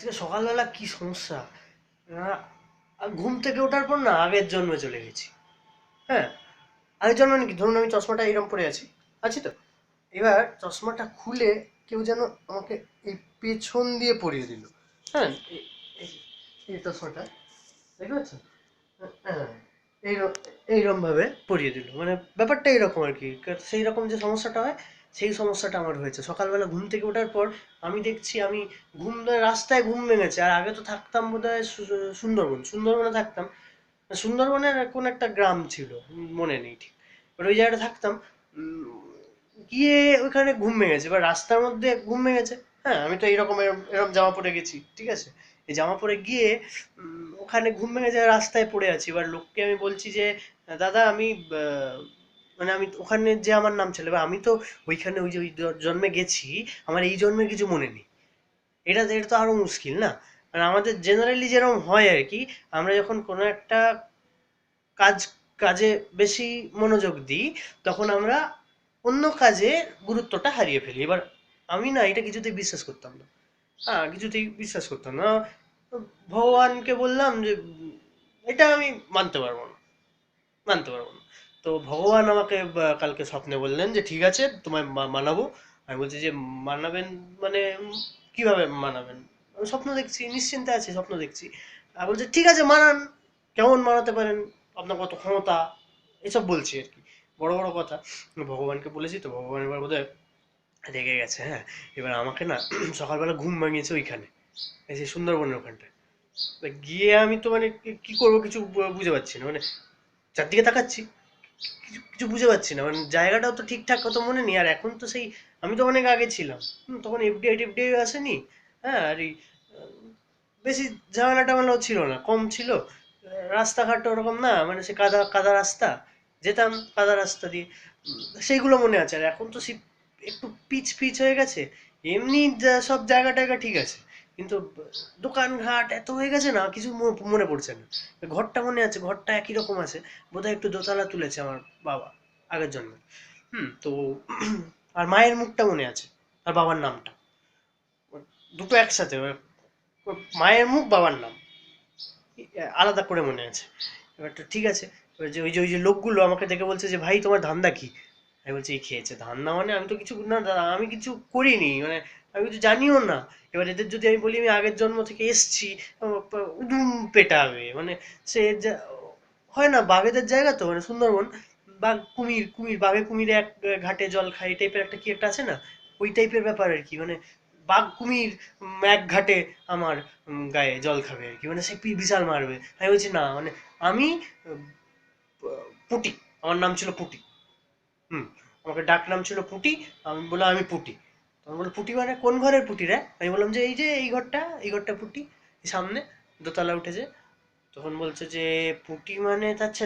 আজকে সকালবেলা কি সমস্যা? ঘুম থেকে ওঠার পর না, আগের জন্মে চলে গেছি। হ্যাঁ আগের জন্মে নাকি ধরুন আমি চশমাটা এরকম পরে আছি। আছি তো? এবার চশমাটা খুলে কেউ যেন আমাকে এই পেছন দিয়ে পরিয়ে দিল। হ্যাঁ এই- চশমাটা। দেখতে পাচ্ছ? হ্যাঁ এইরকম এইরকম ভাবে পরিয়ে দিল। মানে ব্যাপারটা এরকম আর কি। সেই রকম যে সমস্যাটা হয় সেই সমস্যাটা আমার হয়েছে। সকালবেলা ঘুম থেকে ওঠার পর আমি দেখছি আমি ঘুম রাস্তায় ঘুম ভেঙেছে। আর আগে তো থাকতাম বোধহয় সুন্দরবন। সুন্দরবনে থাকতাম। সুন্দরবনের কোন একটা গ্রাম ছিল, মনে নেই ঠিক। এবার ওই জায়গাটা থাকতাম গিয়ে ওইখানে ঘুম ভেঙেছে। এবার রাস্তার মধ্যে ঘুম ভেঙেছে। হ্যাঁ আমি তো এইরকম এরকম জামা পরে গেছি, ঠিক আছে? এই জামা পরে গিয়ে ওখানে ঘুম ভেঙে যায় রাস্তায় পড়ে আছি। এবার লোককে আমি বলছি যে, দাদা, আমি মানে আমি ওখানে যে আমার নাম ছিল আমি তো ওইখানে ওই যে ওই জন্মে গেছি, আমার এই জন্মের কিছু মনে নেই। এটা এটা তো আরও মুশকিল না? মানে আমাদের জেনারেলি যেরকম হয় আর কি, আমরা যখন কোনো একটা কাজ, কাজে বেশি মনোযোগ দিই, তখন আমরা অন্য কাজে গুরুত্বটা হারিয়ে ফেলি। এবার আমি না, এটা কিছুতেই বিশ্বাস করতাম না। হ্যাঁ কিছুতেই বিশ্বাস করতাম না। ভগবানকে বললাম যে, এটা আমি মানতে পারব না। মানতে পারব না। তো ভগবান আমাকে কালকে স্বপ্নে বললেন যে, ঠিক আছে, তোমায় মানাবো। আমি বলছি যে, মানাবেন মানে কীভাবে মানাবেন? আমি স্বপ্ন দেখছি, নিশ্চিন্তে আছি, স্বপ্ন দেখছি। আর বলছে, ঠিক আছে, মানান। কেমন মানাতে পারেন? আপনার কত ক্ষমতা? এসব বলছি আর কি। বড় বড় কথা। ভগবানকে বলেছি তো, ভগবান এবার বোধহয় রেগে গেছে হ্যাঁ। এবার আমাকে না, সকালবেলা ঘুম ভাঙিয়েছে ওইখানে, এই যে সুন্দরবনের ওখানটায়। গিয়ে আমি তো মানে কি- করব কিছু বুঝে পাচ্ছি না। মানে চারদিকে তাকাচ্ছি। কিছু কিছু বুঝে পাচ্ছি না। মানে জায়গাটাও তো ঠিকঠাক কত মনে নেই। আর এখন তো সেই আমি তো অনেক আগে ছিলাম। তখন এফডিআই টেফডিআই আসেনি। হ্যাঁ আর এই বেশি ঝামেলা টামেলাও ছিল না। কম ছিল। রাস্তাঘাট ওরকম না। মানে সে কাদা কাদা রাস্তা। যেতাম কাদা রাস্তা দিয়ে। সেইগুলো মনে আছে। আর এখন তো সেই একটু পিচ পিচ হয়ে গেছে। এমনি সব জায়গা টায়গা ঠিক আছে। কিন্তু দোকানঘাট এত হয়ে গেছে না, কিছু মনে পড়ছে না। ঘরটা মনে আছে, ঘরটা একই রকম আছে। বোধহয় একটু দোতলা তুলেছে আমার বাবা, আগের জন্মে। হুম, তো আর মায়ের মুখটা মনে আছে, আর বাবার নামটা। দুটো একসাথে মায়ের মুখ, বাবার নাম। আলাদা করে মনে আছে। এবার তো ঠিক আছে, এবার যে ওই যে ওই যে লোকগুলো আমাকে দেখে বলছে যে, ভাই, তোমার ধান্দা কি? আমি বলছি, এই খেয়েছে। ধান্দা মানে আমি তো কিছু না, আমি কিছু করিনি। মানে আমি কিছু জানিও না। এবার এদের যদি আমি বলি, আমি আগের জন্ম থেকে এসছি উদুম পেটাবে। মানে সে হয় না, বাঘেদের জায়গা তো? মানে সুন্দরবন, বাঘ, কুমির কুমির, বাঘে কুমিরে এক ঘাটে জল খায়, এই টাইপের একটা কি একটা আছে না? ওই টাইপের ব্যাপার আর কি। মানে বাঘ, কুমির এক ঘাটে আমার গায়ে জল খাবে আর কি। মানে সে বিশাল মারবে। আমি বলছি, না মানে আমি পুটি। আমার নাম ছিল পুটি। হুম, আমাকে ডাক নাম ছিল পুটি, আমি বললাম, আমি পুটি। তখন বলল পুটি মানে কোন ঘরের পুটি রে? আমি বললাম যে, এই যে, এই ঘরটা এই ঘরটা পুটি সামনে দোতলা উঠেছে। তখন বলছে যে, পুটি মানে আচ্ছা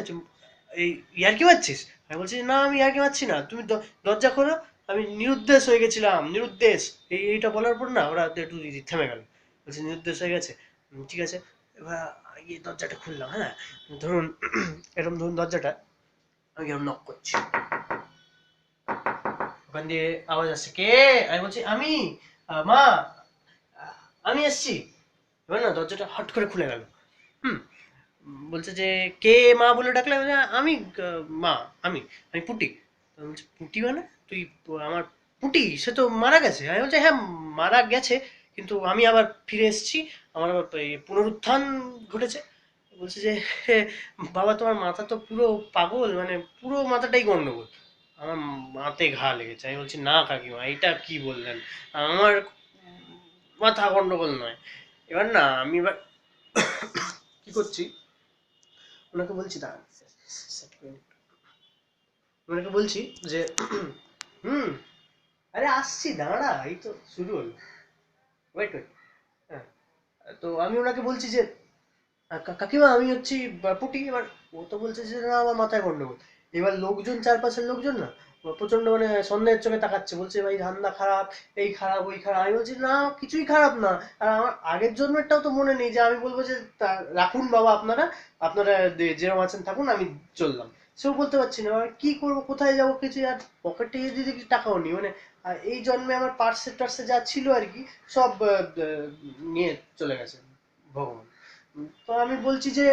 এই ইয়ার্কি মারছিস? আমি বলছি, না, আমি ইয়ার্কি মারছি না, তুমি দরজা খোলো, আমি নিরুদ্দেশ হয়ে গেছিলাম, নিরুদ্দেশ। এই, এইটা বলার পর না, ওরা একটু থেমে গেল। বলছে, নিরুদ্দেশ হয়ে গেছে। ঠিক আছে, এবার এই দরজাটা খুললাম হ্যাঁ? ধরুন এরকম ধরুন দরজাটা, আমি এরকম নক করছি। দিয়ে আওয়াজ আসছে। কে? আমি বলছি, আমি মা আমি এসছি। এবার না, দরজাটা হট করে খুলে গেল। হুম, বলছে যে, কে মা বলে ডাকলে? আমি মা, আমি আমি পুটি। বলছি, পুটি মানে? তুই আমার পুটি, সে তো মারা গেছে। আমি বলছি হ্যাঁ মারা গেছে, কিন্তু আমি আবার ফিরে এসেছি। আমার আবার পুনরুত্থান ঘটেছে। বলছে যে বাবা, তোমার মাথা তো পুরো পাগল মানে পুরো মাথাটাই গন্ডগোল। আমার মাথায় ঘা লেগেছে। আমি বলছি, না কাকিমা এটা কি বললেন? আমার মাথা গন্ডগোল নয়। এবার না, আমি এবার কি করছি? ওনাকে বলছি, দাঁড়ান ওনাকে বলছি যে, হুম, আরে আসছি, দাঁড়া, এই তো শুরু হলো। ওয়েট ওয়েট হ্যাঁ তো আমি ওনাকে বলছি যে কাকিমা, আমি হচ্ছি পুটি। এবার ও তো বলছে যে, না, আমার মাথায় গন্ডগোল। এবার লোকজন চারপাশের লোকজন না প্রচণ্ড মানে সন্দেহের চোখে তাকাচ্ছে, বলছে, ভাই, ধান্দা খারাপ, এই খারাপ, ওই খারাপ। আমি বলছি, না, কিছুই খারাপ না। আর আমার আগের জন্মেরটাও তো মনে নেই যে আমি বলব যে রাখুন বাবা আপনারা আপনারা যেরকম আছেন থাকুন, আমি চললাম। সেও বলতে পারছি না এবার কি করব, কোথায় যাব, কিছু আর পকেটে যদি দেখি টাকাও নেই। মানে আর এই জন্মে আমার পার্সে টার্সে যা ছিল আর কি, সব নিয়ে চলে গেছে ভগবান। তো আমি বলছি যে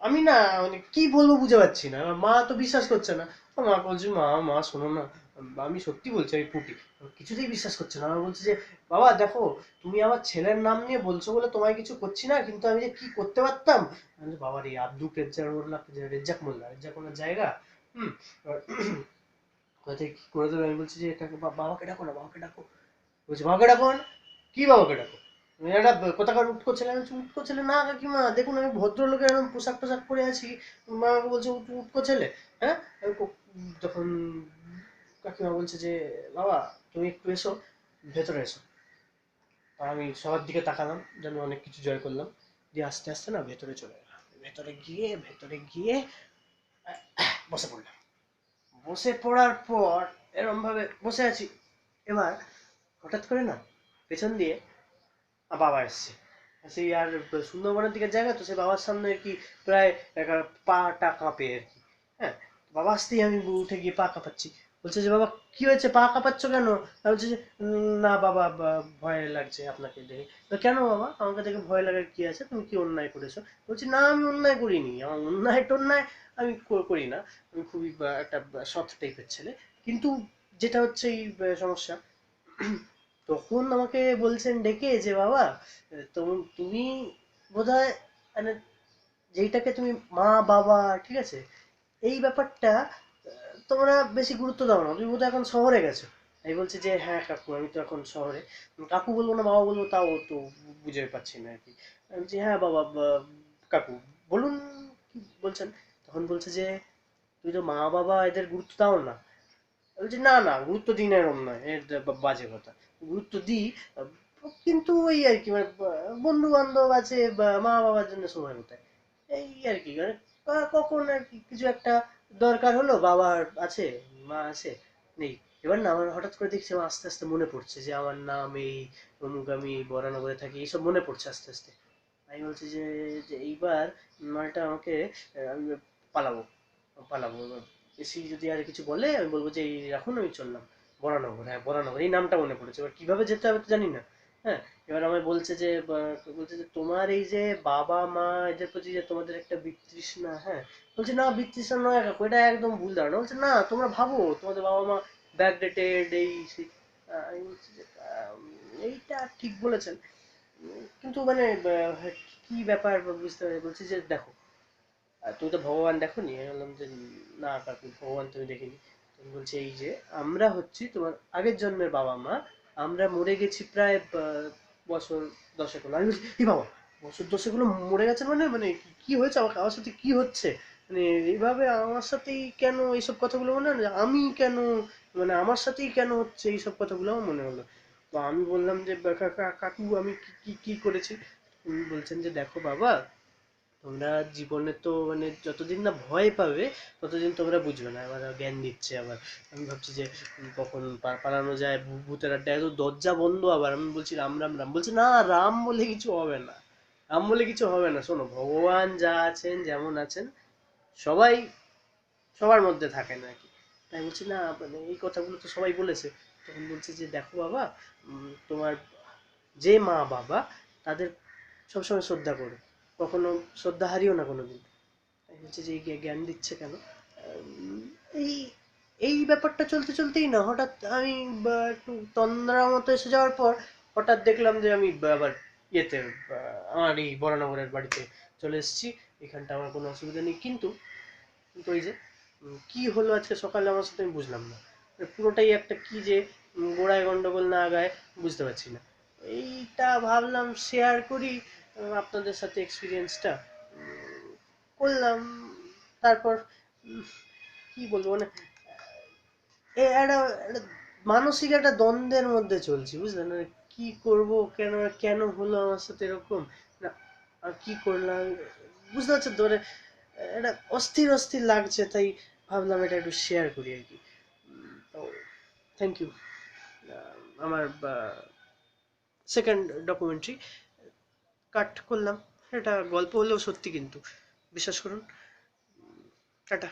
আমি না মানে কি বলব বুঝে পাচ্ছি না। আমার মা তো বিশ্বাস করছে না। মা বলছে, মা মা, শোনো না। আমি সত্যি বলছি, আমি পুটি। কিছুতেই বিশ্বাস করছে না। আমার বলছে যে, বাবা, দেখো, তুমি আমার ছেলের নাম নিয়ে বলছো বলে তোমায় কিছু করছি না, কিন্তু আমি যে কি করতে পারতাম? বাবা রে আব্দুল রেজ্জাক মোল্লা রেজ্জাক মোল্লা, রেজ্জাক মোল্লার জায়গা? হুম কি করে দেবে? আমি বলছি যে, এটাকে বা- বাবাকে ডাকো না, বাবাকে ডাকো। বলছি, বাবাকে ডাকো মানে? কি বাবাকে ডাকো? একটা কোথাকার আমি বলছি, উৎকো ছেলে না কাকিমা দেখুন আমি ভদ্রলোকের এরকম পোশাক টোশাক পরে আছি। মা আমাকে বলছে উৎ- উৎকো ছেলে হ্যাঁ? তখন কাকিমা বলছে যে বাবা তুমি একটু এসো ভেতরে এসো। আমি সবার দিকে তাকালাম যেন অনেক কিছু জয় করলাম। দিয়ে আস্তে আস্তে না ভেতরে চলে গেলাম ভেতরে গিয়ে ভেতরে গিয়ে বসে পড়লাম। বসে পড়ার পর এরম ভাবে বসে আছি। এবার হঠাৎ করে না পেছন দিয়ে বাবা এসছে। সেই আর সুন্দরবনের দিকের জায়গা তো সে বাবার সামনে আর কি প্রায় পাটা কাঁপে আর কি। হ্যাঁ বাবা আসতেই আমি উঠে গিয়ে পা কাঁপাচ্ছি। বলছে যে, বাবা, কি হয়েছে? পা কাঁপাচ্ছ কেন? বলছি যে না বাবা ভয় লাগছে আপনাকে দেখে। তো কেন বাবা? আমাকে দেখে ভয় লাগার কি আছে? তুমি কি অন্যায় করেছ? বলছি, না, আমি অন্যায় করিনি। আমার অন্যায় টন্যায় আমি করি না। আমি খুবই একটা সৎ টাইপের ছেলে। কিন্তু যেটা হচ্ছে এই সমস্যা তখন আমাকে বলছেন ডেকে যে, বাবা, তুমি বোধহয় মানে যেইটাকে তুমি মা, বাবা, ঠিক আছে, এই ব্যাপারটা, তোমরা বেশি গুরুত্ব দাও না। তুমি বোধহয় এখন শহরে গেছো। আমি বলছি যে হ্যাঁ কাকু, আমি তো এখন শহরে। কাকু বলব না, বাবা বলব তাও তো বুঝে পাচ্ছি না আর কি আমি বলছি হ্যাঁ বাবা কাকু, বলুন কি বলছেন? তখন বলছে যে, তুমি তো মা, বাবা, এদের গুরুত্ব দাও না। বলছি, না না, গুরুত্ব দিই না এরকম নয় এর বাজে কথা। গুরুত্ব দিই, কিন্তু ওই আর কি মানে বন্ধু বান্ধব আছে বা মা বাবার জন্য সময় কোথায় এই আর কি মানে কখন আর কি, কিছু একটা দরকার হলো, বাবার আছে, মা আছে, নেই। এবার না, আমার হঠাৎ করে দেখছি আমার আস্তে আস্তে মনে পড়ছে যে আমার নাম এই, অমুক আমি বরানগরে থাকি, এইসব মনে পড়ছে আস্তে আস্তে। আমি বলছি যে যে এইবার মালটা আমাকে আমি পালাবো পালাবো। বেশি যদি আর কিছু বলে, আমি বলব যে, এই রাখুন, আমি চললাম। বরানগর হ্যাঁ বরানগর, এই নামটা মনে পড়েছে। এবার কীভাবে যেতে হবে তো জানি না হ্যাঁ? এবার আমায় বলছে যে বলছে যে, তোমার এই যে বাবা, মা, এদের প্রতি যে তোমাদের একটা বিতৃষ্ণা হ্যাঁ? বলছে, না, বিতৃষ্ণা নয় কাকু, এটা একদম ভুল ধারণা। বলছে, না, তোমরা ভাবো, তোমাদের বাবা মা ব্যাকডেটেড এই সেই আমি বলছি যে এইটা ঠিক বলেছেন। কিন্তু মানে কি ব্যাপার বুঝতে পারি বলছি যে, দেখো তুমি তো ভগবান দেখো নি আমি বললাম যে, না কাকু, ভগবান তুমি দেখিনি। বলছে এই যে, আমরা হচ্ছি তোমার আগের জন্মের বাবা মা। আমরা মরে গেছি প্রায় বছর দশেক হলো। আমি বলছি, এই বাবা, বছর দশেক হলো, মরে গেছে মানে? মানে কি- হয়েছে? আমার আমার সাথে কি হচ্ছে? মানে এইভাবে আমার সাথেই কেন এইসব কথাগুলো মনে হলো আমি কেন মানে আমার সাথেই কেন হচ্ছে এইসব কথাগুলো আমার মনে হলো? তো আমি বললাম যে "কা- কা- কা- কাকু, আমি কি কি করেছি? উনি বলছেন যে, দেখো বাবা তোমরা জীবনে তো মানে যতদিন না ভয় পাবে, ততদিন তোমরা বুঝবে না। এবার জ্ঞান দিচ্ছে আবার। আমি ভাবছি যে কখন পালানো যায় ভূতের আড্ডা এত দরজা বন্ধ আবার। আমি বলছি, রাম রাম রাম। বলছে, না, রাম বলে কিছু হবে না। রাম বলে কিছু হবে না। শোনো, ভগবান যা আছেন, যেমন আছেন, সবাই সবার মধ্যে থাকেন আর কি। তাই বলছি, না মানে এই কথাগুলো তো সবাই বলেছে। তখন বলছে যে, দেখো বাবা তোমার যে মা বাবা, তাদের সবসময় শ্রদ্ধা করো। কখনো শ্রদ্ধা হারিও না কোনো দিন হচ্ছে যে জ্ঞান দিচ্ছে কেন? এই এই ব্যাপারটা চলতে চলতেই না, হঠাৎ আমি একটু তন্দ্রা মতো এসে যাওয়ার পর হঠাৎ দেখলাম যে আমি আবার ইয়েতে আমার এই বরানগরের বাড়িতে চলে এসেছি। এখানটা আমার কোনো অসুবিধা নেই। কিন্তু কিন্তু ওই যে কি হলো আজকে সকালে আমার সাথে আমি বুঝলাম না। মানে পুরোটাই একটা কি যে গোড়ায় গন্ডগোল না গায় বুঝতে পারছি না। এইটা ভাবলাম শেয়ার করি আপনাদের সাথে এক্সপিরিয়েন্সটা করলাম। তারপর কি বলব মানে একটা মানসিক একটা দ্বন্দ্বের মধ্যে চলছি, বুঝলেন? মানে কি করব, কেন কেন হলো আমার সাথে এরকম? আর কি করলাম? বুঝতে পারছেন তো মানে একটা অস্থির অস্থির লাগছে, তাই ভাবলাম এটা একটু শেয়ার করি আর কি। তো থ্যাংক ইউ আমার সেকেন্ড ডকুমেন্টারি কাট করলাম। এটা গল্প হলেও সত্যি কিন্তু। বিশ্বাস করুন। টাটা।